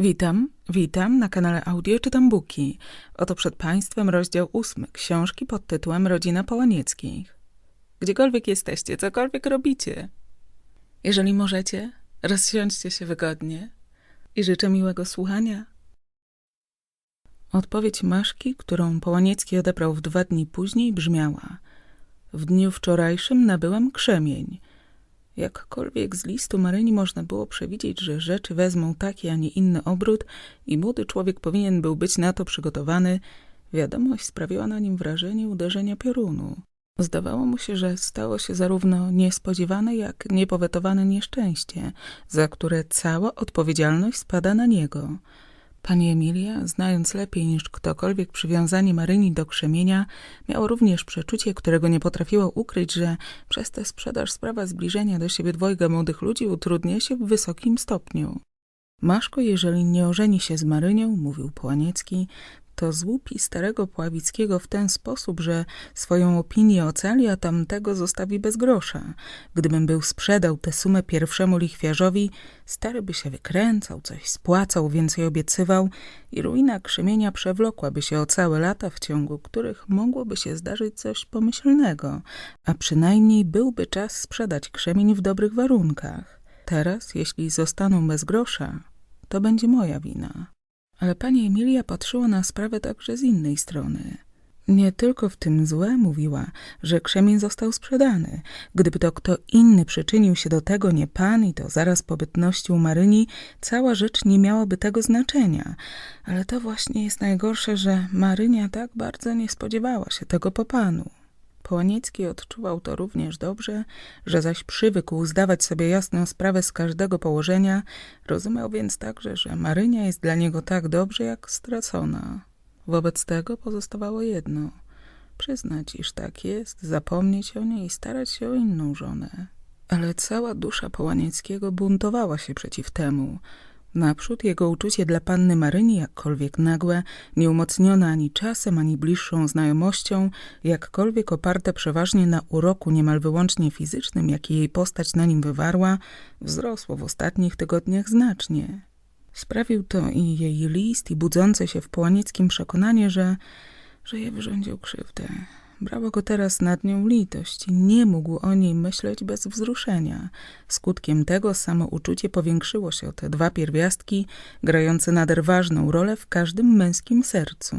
Witam, witam na kanale Audio Czytam Buki. Oto przed Państwem rozdział ósmy książki pod tytułem Rodzina Połanieckich. Gdziekolwiek jesteście, cokolwiek robicie. Jeżeli możecie, rozsiądźcie się wygodnie i życzę miłego słuchania. Odpowiedź Maszki, którą Połaniecki odebrał w dwa dni później, brzmiała W dniu wczorajszym nabyłem krzemień – Jakkolwiek z listu Maryni można było przewidzieć, że rzeczy wezmą taki, a nie inny obrót i młody człowiek powinien był być na to przygotowany, wiadomość sprawiła na nim wrażenie uderzenia piorunu. Zdawało mu się, że stało się zarówno niespodziewane, jak niepowetowane nieszczęście, za które cała odpowiedzialność spada na niego – Pani Emilia, znając lepiej niż ktokolwiek przywiązanie Maryni do krzemienia, miała również przeczucie, którego nie potrafiła ukryć, że przez tę sprzedaż sprawa zbliżenia do siebie dwojga młodych ludzi utrudnia się w wysokim stopniu. Maszko, jeżeli nie ożeni się z Marynią, mówił Połaniecki, to złupi starego Pławickiego w ten sposób, że swoją opinię ocali, a tamtego zostawi bez grosza. Gdybym był sprzedał tę sumę pierwszemu lichwiarzowi, stary by się wykręcał, coś spłacał, więcej obiecywał i ruina krzemienia przewlokłaby się o całe lata, w ciągu których mogłoby się zdarzyć coś pomyślnego, a przynajmniej byłby czas sprzedać krzemień w dobrych warunkach. Teraz, jeśli zostaną bez grosza, to będzie moja wina. Ale pani Emilia patrzyła na sprawę także z innej strony. Nie tylko w tym złe mówiła, że krzemień został sprzedany. Gdyby to kto inny przyczynił się do tego, nie pan, i to zaraz po bytności u Maryni, cała rzecz nie miałaby tego znaczenia. Ale to właśnie jest najgorsze, że Marynia tak bardzo nie spodziewała się tego po panu. Połaniecki odczuwał to również dobrze, że zaś przywykł zdawać sobie jasną sprawę z każdego położenia, rozumiał więc także, że Marynia jest dla niego tak dobrze, jak stracona. Wobec tego pozostawało jedno – przyznać, iż tak jest, zapomnieć o niej i starać się o inną żonę. Ale cała dusza Połanieckiego buntowała się przeciw temu – Naprzód jego uczucie dla panny Maryni, jakkolwiek nagłe, nieumocnione ani czasem, ani bliższą znajomością, jakkolwiek oparte przeważnie na uroku niemal wyłącznie fizycznym, jaki jej postać na nim wywarła, wzrosło w ostatnich tygodniach znacznie. Sprawił to i jej list, i budzące się w Połanieckim przekonanie, że, że je wyrządził krzywdę. Brała go teraz nad nią litość nie mógł o niej myśleć bez wzruszenia. Skutkiem tego samo uczucie powiększyło się o te dwa pierwiastki, grające nader ważną rolę w każdym męskim sercu.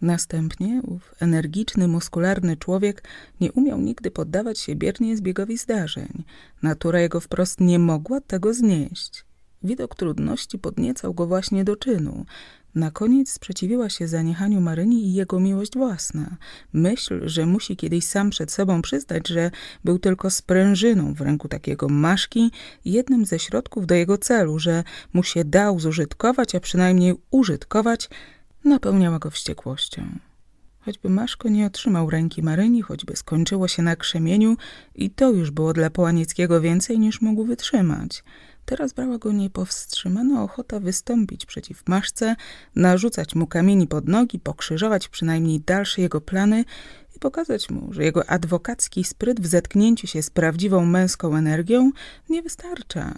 Następnie ów energiczny, muskularny człowiek nie umiał nigdy poddawać się biernie zbiegowi zdarzeń. Natura jego wprost nie mogła tego znieść. Widok trudności podniecał go właśnie do czynu. Na koniec sprzeciwiła się zaniechaniu Maryni i jego miłość własna. Myśl, że musi kiedyś sam przed sobą przyznać, że był tylko sprężyną w ręku takiego maszki, jednym ze środków do jego celu, że mu się dał zużytkować, a przynajmniej użytkować, napełniała go wściekłością. Choćby Maszko nie otrzymał ręki Maryni, choćby skończyło się na krzemieniu i to już było dla Połanieckiego więcej niż mógł wytrzymać. Teraz brała go niepowstrzymana ochota wystąpić przeciw maszce, narzucać mu kamieni pod nogi, pokrzyżować przynajmniej dalsze jego plany i pokazać mu, że jego adwokacki spryt w zetknięciu się z prawdziwą męską energią nie wystarcza.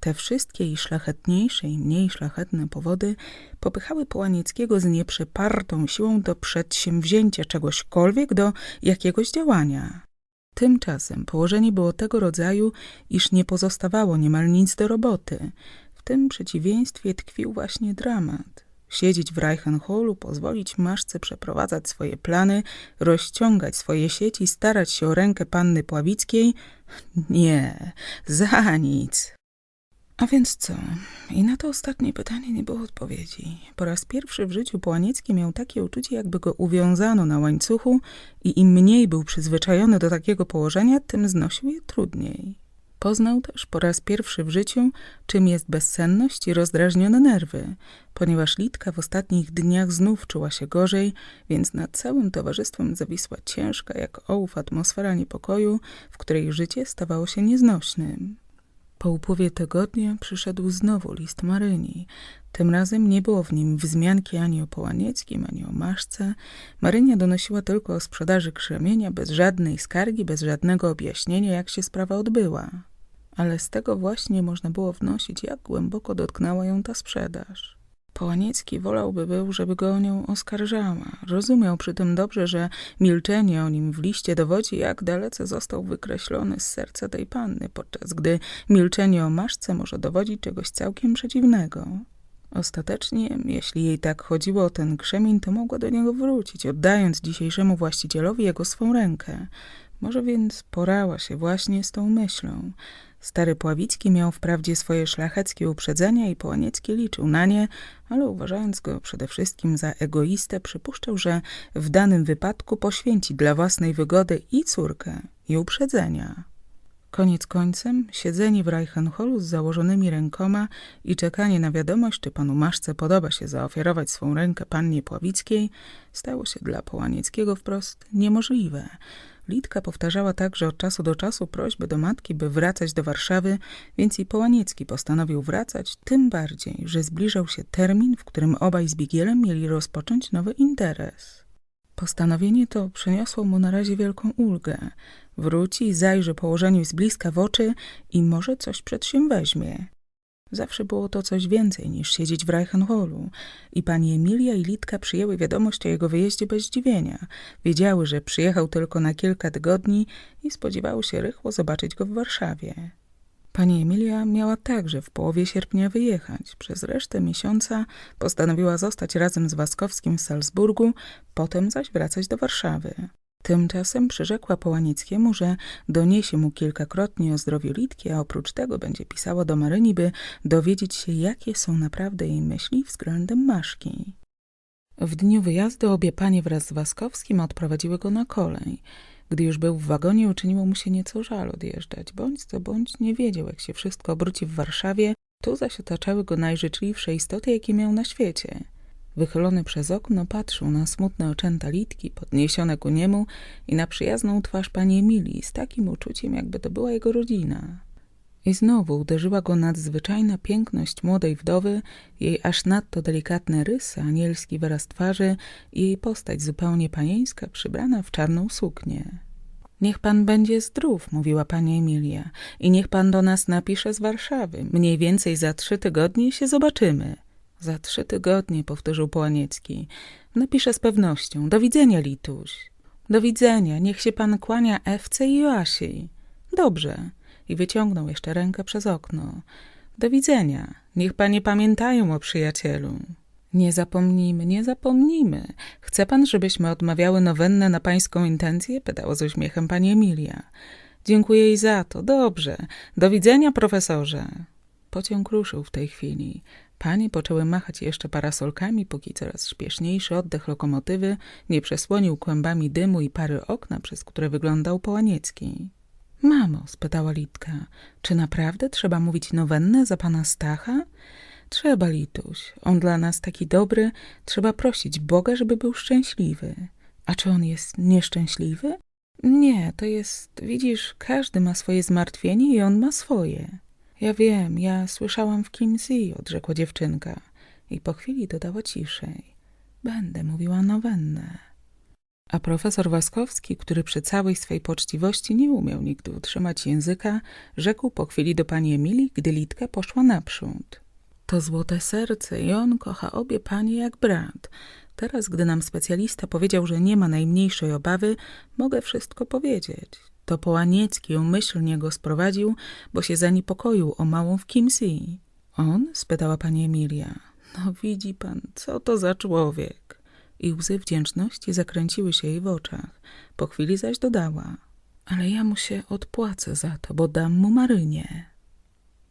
Te wszystkie i szlachetniejsze i mniej szlachetne powody popychały Połanieckiego z nieprzepartą siłą do przedsięwzięcia czegośkolwiek, do jakiegoś działania. Tymczasem położenie było tego rodzaju, iż nie pozostawało niemal nic do roboty. W tym przeciwieństwie tkwił właśnie dramat. Siedzieć w Reichenhallu, pozwolić Maszce przeprowadzać swoje plany, rozciągać swoje sieci, starać się o rękę panny Pławickiej? Nie, za nic. A więc co? I na to ostatnie pytanie nie było odpowiedzi. Po raz pierwszy w życiu Połaniecki miał takie uczucie, jakby go uwiązano na łańcuchu i im mniej był przyzwyczajony do takiego położenia, tym znosił je trudniej. Poznał też po raz pierwszy w życiu, czym jest bezsenność i rozdrażnione nerwy, ponieważ Litka w ostatnich dniach znów czuła się gorzej, więc nad całym towarzystwem zawisła ciężka jak ołów atmosfera niepokoju, w której życie stawało się nieznośnym. Po upływie tygodnia przyszedł znowu list Maryni. Tym razem nie było w nim wzmianki ani o Połanieckim, ani o Maszce. Marynia donosiła tylko o sprzedaży krzemienia, bez żadnej skargi, bez żadnego objaśnienia, jak się sprawa odbyła. ale z tego właśnie można było wnosić, jak głęboko dotknęła ją ta sprzedaż. Połaniecki wolałby był, żeby go o nią oskarżała. Rozumiał przy tym dobrze, że milczenie o nim w liście dowodzi, jak dalece został wykreślony z serca tej panny, podczas gdy milczenie o Maszce może dowodzić czegoś całkiem przeciwnego. Ostatecznie, jeśli jej tak chodziło o ten krzemień, to mogła do niego wrócić, oddając dzisiejszemu właścicielowi jego swą rękę. Może więc porała się właśnie z tą myślą. Stary Pławicki miał wprawdzie swoje szlacheckie uprzedzenia i Połaniecki liczył na nie, ale uważając go przede wszystkim za egoistę, przypuszczał, że w danym wypadku poświęci dla własnej wygody i córkę, i uprzedzenia. Koniec końcem, siedzenie w Reichenhollu z założonymi rękoma i czekanie na wiadomość, czy panu Maszce podoba się zaofiarować swą rękę pannie Pławickiej, stało się dla Połanieckiego wprost niemożliwe. Litka powtarzała także od czasu do czasu prośbę do matki, by wracać do Warszawy, więc i Połaniecki postanowił wracać, tym bardziej, że zbliżał się termin, w którym obaj z Bigielem mieli rozpocząć nowy interes. Postanowienie to przyniosło mu na razie wielką ulgę. Wróci, zajrzy położeniu z bliska w oczy i może coś przedsięweźmie. Zawsze było to coś więcej niż siedzieć w Reichenhollu i pani Emilia i Litka przyjęły wiadomość o jego wyjeździe bez zdziwienia. Wiedziały, że przyjechał tylko na kilka tygodni i spodziewały się rychło zobaczyć go w Warszawie. Pani Emilia miała także w połowie sierpnia wyjechać. Przez resztę miesiąca postanowiła zostać razem z Waskowskim w Salzburgu, potem zaś wracać do Warszawy. Tymczasem przyrzekła Połanieckiemu, że doniesie mu kilkakrotnie o zdrowiu Litki, a oprócz tego będzie pisała do Maryni, by dowiedzieć się, jakie są naprawdę jej myśli względem Maszki. W dniu wyjazdu obie panie wraz z Waskowskim odprowadziły go na kolej. Gdy już był w wagonie, uczyniło mu się nieco żal odjeżdżać. Bądź co bądź nie wiedział, jak się wszystko obróci w Warszawie. Tu zaś otaczały go najżyczliwsze istoty, jakie miał na świecie. Wychylony przez okno patrzył na smutne oczęta Litki, podniesione ku niemu i na przyjazną twarz pani Emilii z takim uczuciem, jakby to była jego rodzina. I znowu uderzyła go nadzwyczajna piękność młodej wdowy, jej aż nadto delikatne rysy, anielski wyraz twarzy i jej postać zupełnie panieńska, przybrana w czarną suknię. Niech pan będzie zdrów, mówiła pani Emilia, i niech pan do nas napisze z Warszawy. Mniej więcej za trzy tygodnie się zobaczymy. Za trzy tygodnie, powtórzył Połaniecki. Napiszę z pewnością. Do widzenia, Lituś. Do widzenia. Niech się pan kłania Ewce i Joasi. Dobrze. I wyciągnął jeszcze rękę przez okno. Do widzenia. Niech panie pamiętają o przyjacielu. Nie zapomnijmy, nie zapomnijmy. Chce pan, żebyśmy odmawiały nowennę na pańską intencję? Pytała z uśmiechem pani Emilia. Dziękuję jej za to. Dobrze. Do widzenia, profesorze. Pociąg ruszył w tej chwili. Panie poczęły machać jeszcze parasolkami, póki coraz śpieszniejszy oddech lokomotywy nie przesłonił kłębami dymu i pary okna, przez które wyglądał Połaniecki. Mamo, spytała Litka, czy naprawdę trzeba mówić nowennę za pana Stacha? Trzeba, Lituś. On dla nas taki dobry, trzeba prosić Boga, żeby był szczęśliwy. A czy on jest nieszczęśliwy? Nie, to jest, widzisz, każdy ma swoje zmartwienie i on ma swoje. Ja wiem, ja słyszałam w Kimsey, odrzekła dziewczynka i po chwili dodała ciszej. Będę mówiła nowennę. A profesor Waskowski, który przy całej swej poczciwości nie umiał nigdy utrzymać języka, rzekł po chwili do pani Emilii, gdy Litka poszła naprzód. To złote serce i on kocha obie panie jak brat. Teraz, gdy nam specjalista powiedział, że nie ma najmniejszej obawy, mogę wszystko powiedzieć. To Połaniecki umyślnie go sprowadził, bo się zaniepokoił o małą w Kimsey. On? spytała pani Emilia. No widzi pan, co to za człowiek. I łzy wdzięczności zakręciły się jej w oczach. Po chwili zaś dodała. Ale ja mu się odpłacę za to, bo dam mu Marynię.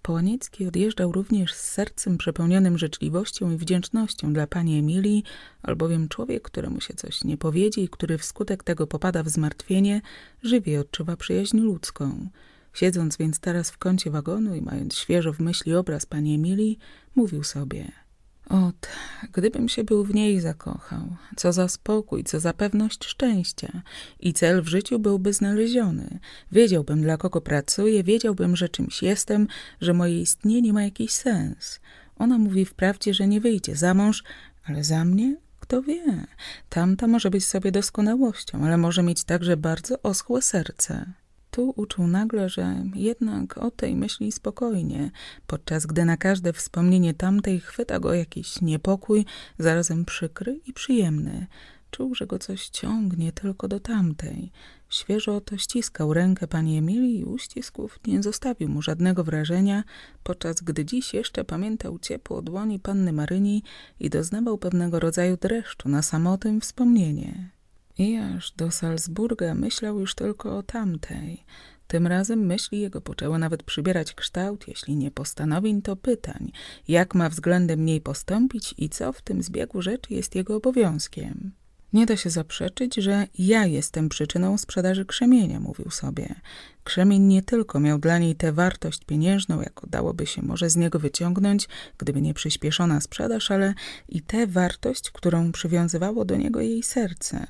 Połaniecki odjeżdżał również z sercem przepełnionym życzliwością i wdzięcznością dla pani Emilii, albowiem człowiek, któremu się coś nie powiedzie i który wskutek tego popada w zmartwienie, żywie odczuwa przyjaźń ludzką. Siedząc więc teraz w kącie wagonu i mając świeżo w myśli obraz pani Emilii, mówił sobie – Ot, gdybym się był w niej zakochał, co za spokój, co za pewność szczęścia i cel w życiu byłby znaleziony. Wiedziałbym, dla kogo pracuję, wiedziałbym, że czymś jestem, że moje istnienie ma jakiś sens. Ona mówi wprawdzie, że nie wyjdzie za mąż, ale za mnie? Kto wie? Tamta może być sobie doskonałością, ale może mieć także bardzo oschłe serce. Tu uczuł nagle, że jednak o tej myśli spokojnie, podczas gdy na każde wspomnienie tamtej chwyta go jakiś niepokój, zarazem przykry i przyjemny. Czuł, że go coś ciągnie tylko do tamtej. Świeżo to ściskał rękę pani Emilii i uścisków nie zostawił mu żadnego wrażenia, podczas gdy dziś jeszcze pamiętał ciepło dłoni panny Maryni i doznawał pewnego rodzaju dreszczu na samotnym wspomnienie. I aż do Salzburga myślał już tylko o tamtej. Tym razem myśli jego poczęły nawet przybierać kształt, jeśli nie postanowień, to pytań, jak ma względem niej postąpić i co w tym zbiegu rzeczy jest jego obowiązkiem. Nie da się zaprzeczyć, że ja jestem przyczyną sprzedaży krzemienia, mówił sobie. Krzemień nie tylko miał dla niej tę wartość pieniężną, jaką dałoby się może z niego wyciągnąć, gdyby nie przyspieszona sprzedaż, ale i tę wartość, którą przywiązywało do niego jej serce.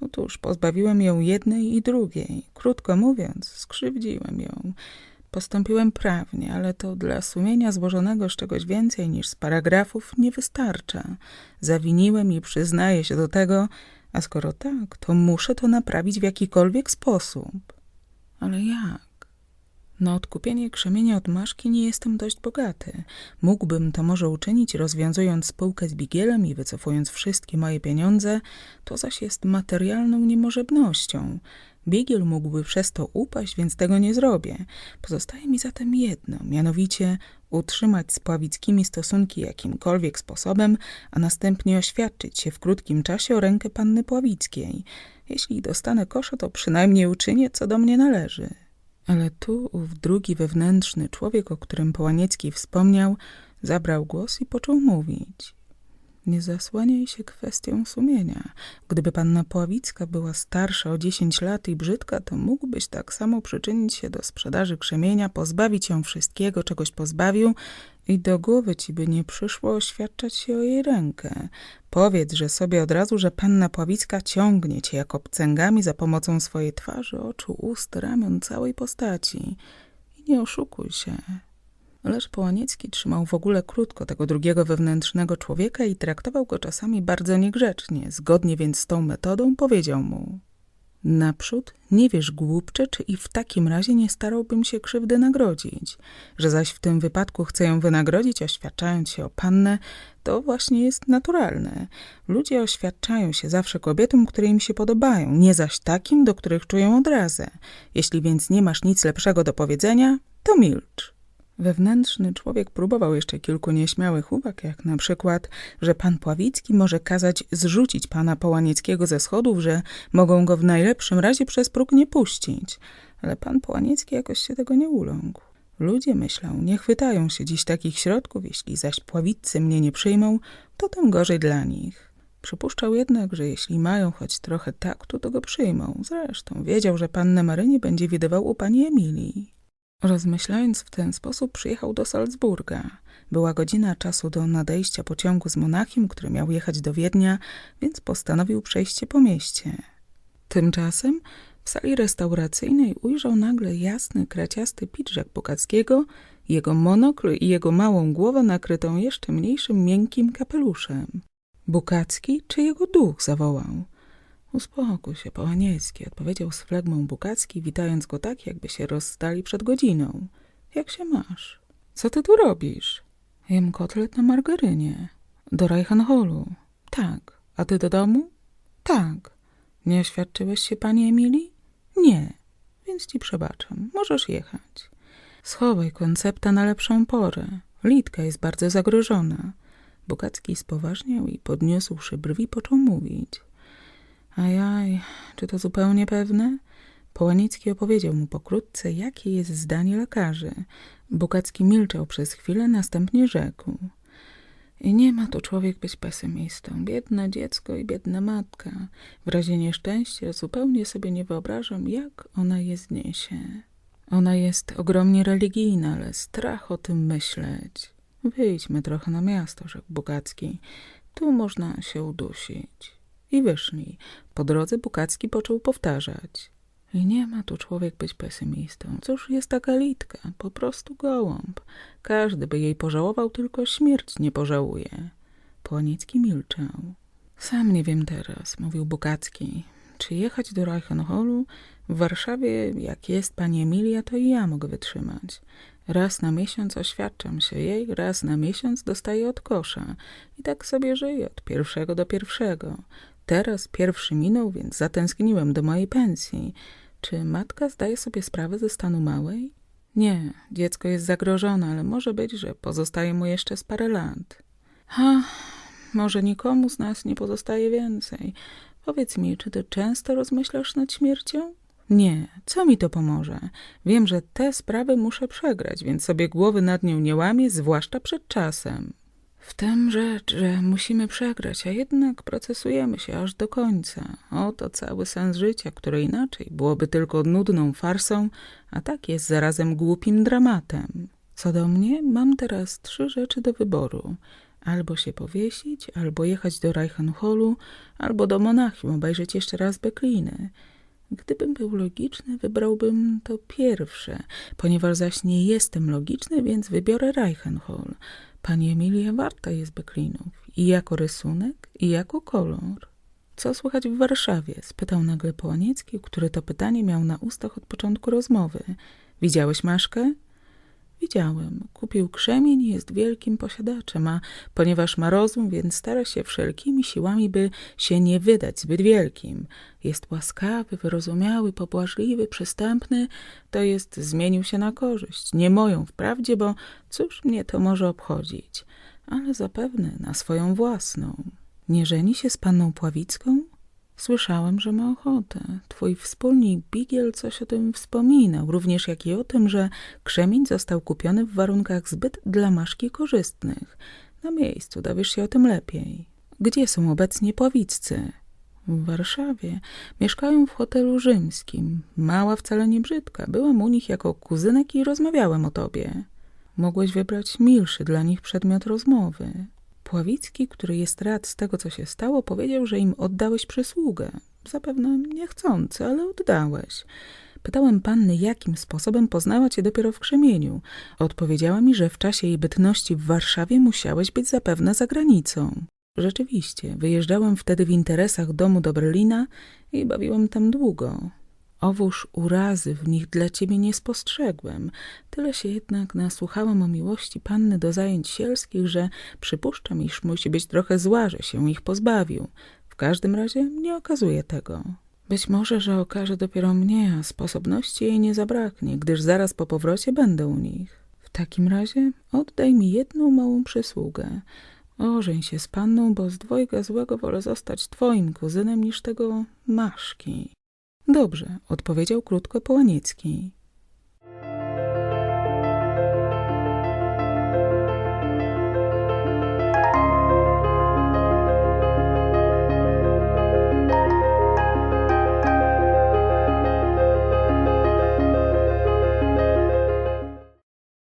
Otóż pozbawiłem ją jednej i drugiej. Krótko mówiąc, skrzywdziłem ją. Postąpiłem prawnie, ale to dla sumienia złożonego z czegoś więcej niż z paragrafów nie wystarcza. Zawiniłem i przyznaję się do tego, a skoro tak, to muszę to naprawić w jakikolwiek sposób. Ale jak? Na odkupienie krzemienia od Maszki nie jestem dość bogaty. Mógłbym to może uczynić, rozwiązując spółkę z Bigielem i wycofując wszystkie moje pieniądze, to zaś jest materialną niemożebnością. Bigiel mógłby przez to upaść, więc tego nie zrobię. Pozostaje mi zatem jedno, mianowicie utrzymać z Pławickimi stosunki jakimkolwiek sposobem, a następnie oświadczyć się w krótkim czasie o rękę panny Pławickiej. Jeśli dostanę kosza, to przynajmniej uczynię, co do mnie należy. Ale tu ów drugi wewnętrzny człowiek, o którym Połaniecki wspomniał, zabrał głos i począł mówić. Nie zasłaniaj się kwestią sumienia. Gdyby panna Pławicka była starsza o 10 lat i brzydka, to mógłbyś tak samo przyczynić się do sprzedaży krzemienia, pozbawić ją wszystkiego, czegoś pozbawił i do głowy ci by nie przyszło oświadczać się o jej rękę. Powiedz, że sobie od razu, że panna Pławicka ciągnie cię jak obcęgami za pomocą swojej twarzy, oczu, ust, ramion, całej postaci. I nie oszukuj się. Lecz Połaniecki trzymał w ogóle krótko tego drugiego wewnętrznego człowieka i traktował go czasami bardzo niegrzecznie. Zgodnie więc z tą metodą powiedział mu Naprzód nie wiesz, głupcze, czy i w takim razie nie starałbym się krzywdy nagrodzić. Że zaś w tym wypadku chcę ją wynagrodzić, oświadczając się o pannę, to właśnie jest naturalne. Ludzie oświadczają się zawsze kobietom, które im się podobają, nie zaś takim, do których czują odrazę. Jeśli więc nie masz nic lepszego do powiedzenia, to milcz. Wewnętrzny człowiek próbował jeszcze kilku nieśmiałych uwag, jak na przykład, że pan Pławicki może kazać zrzucić pana Połanieckiego ze schodów, że mogą go w najlepszym razie przez próg nie puścić. Ale pan Połaniecki jakoś się tego nie uląkł. Ludzie, myślał, nie chwytają się dziś takich środków, jeśli zaś Pławiccy mnie nie przyjmą, to tym gorzej dla nich. Przypuszczał jednak, że jeśli mają choć trochę taktu, to go przyjmą. Zresztą wiedział, że pannę Marynie będzie widywał u pani Emilii. Rozmyślając w ten sposób, przyjechał do Salzburga. Była godzina czasu do nadejścia pociągu z Monachium, który miał jechać do Wiednia, więc postanowił przejście po mieście. Tymczasem w sali restauracyjnej ujrzał nagle jasny, kraciasty pidżak Bukackiego, jego monokl i jego małą głowę nakrytą jeszcze mniejszym, miękkim kapeluszem. Bukacki czy jego duch zawołał – Uspokój się, Połaniecki, odpowiedział z flegmą Bukacki, witając go tak, jakby się rozstali przed godziną. Jak się masz? Co ty tu robisz? Jem kotlet na margarynie. Do Reichenhollu. Tak. A ty do domu? Tak. Nie oświadczyłeś się pani Emilii? Nie. Więc ci przebaczam. Możesz jechać. Schowaj koncepta na lepszą porę. Litka jest bardzo zagrożona. Bukacki spoważniał i podniósłszy brwi począł mówić. Ajaj, czy to zupełnie pewne? Połanicki opowiedział mu pokrótce, jakie jest zdanie lekarzy. Bukacki milczał przez chwilę, następnie rzekł. I nie ma tu człowiek być pesymistą. Biedne dziecko i biedna matka. W razie nieszczęścia zupełnie sobie nie wyobrażam, jak ona je zniesie. Ona jest ogromnie religijna, ale strach o tym myśleć. Wyjdźmy trochę na miasto, rzekł Bukacki. Tu można się udusić. I wyszli. Po drodze Bukacki począł powtarzać. I nie ma tu człowiek być pesymistą. Cóż jest taka litka? Po prostu gołąb. Każdy by jej pożałował, tylko śmierć nie pożałuje. Płonicki milczał. Sam nie wiem teraz, mówił Bukacki. czy jechać do Reichenhollu? W Warszawie, jak jest pani Emilia, to i ja mogę wytrzymać. Raz na miesiąc oświadczam się jej, raz na miesiąc dostaję od kosza. I tak sobie żyję od pierwszego do pierwszego. Teraz pierwszy minął, więc zatęskniłem do mojej pensji. Czy matka zdaje sobie sprawę ze stanu małej? Nie, dziecko jest zagrożone, ale może być, że pozostaje mu jeszcze z parę lat. Ha, może nikomu z nas nie pozostaje więcej. Powiedz mi, czy ty często rozmyślasz nad śmiercią? Nie, co mi to pomoże? Wiem, że te sprawy muszę przegrać, więc sobie głowy nad nią nie łamię, zwłaszcza przed czasem. W tym rzecz, że musimy przegrać, a jednak procesujemy się aż do końca. Oto cały sens życia, które inaczej byłoby tylko nudną farsą, a tak jest zarazem głupim dramatem. Co do mnie, mam teraz trzy rzeczy do wyboru. Albo się powiesić, albo jechać do Reichenhollu, albo do Monachium obejrzeć jeszcze raz Bekliny. Gdybym był logiczny, wybrałbym to pierwsze, ponieważ zaś nie jestem logiczny, więc wybiorę Reichenhall. Pani Emilia warta jest Beklinów i jako rysunek, i jako kolor. Co słychać w Warszawie? spytał nagle Połaniecki, który to pytanie miał na ustach od początku rozmowy. Widziałeś Maszkę? Widziałem. Kupił krzemień i jest wielkim posiadaczem, a ponieważ ma rozum, więc stara się wszelkimi siłami, by się nie wydać zbyt wielkim. Jest łaskawy, wyrozumiały, pobłażliwy, przystępny, to jest zmienił się na korzyść. Nie moją wprawdzie, bo cóż mnie to może obchodzić, ale zapewne na swoją własną. Nie żeni się z panną Pławicką? Słyszałem, że ma ochotę. Twój wspólnik Bigiel coś o tym wspominał, również jak i o tym, że krzemień został kupiony w warunkach zbyt dla Maszki korzystnych. Na miejscu dowiesz się o tym lepiej. Gdzie są obecnie Pławiccy? W Warszawie. Mieszkają w hotelu rzymskim. Mała wcale nie brzydka. Byłem u nich jako kuzynek i rozmawiałem o tobie. Mogłeś wybrać milszy dla nich przedmiot rozmowy. Pławicki, który jest rad z tego, co się stało, powiedział, że im oddałeś przysługę. Zapewne niechcący, ale oddałeś. Pytałem panny, jakim sposobem poznała cię dopiero w krzemieniu. Odpowiedziała mi, że w czasie jej bytności w Warszawie musiałeś być zapewne za granicą. Rzeczywiście, wyjeżdżałem wtedy w interesach domu do Berlina i bawiłem tam długo. Owóż urazy w nich dla ciebie nie spostrzegłem. Tyle się jednak nasłuchałam o miłości panny do zajęć sielskich, że przypuszczam, iż musi być trochę zła, że się ich pozbawił. W każdym razie nie okazuje tego. Być może, że okaże dopiero mnie, a sposobności jej nie zabraknie, gdyż zaraz po powrocie będę u nich. W takim razie oddaj mi jedną małą przysługę. Ożeń się z panną, bo z dwojga złego wolę zostać twoim kuzynem niż tego Maszki. Dobrze, odpowiedział krótko Połaniecki.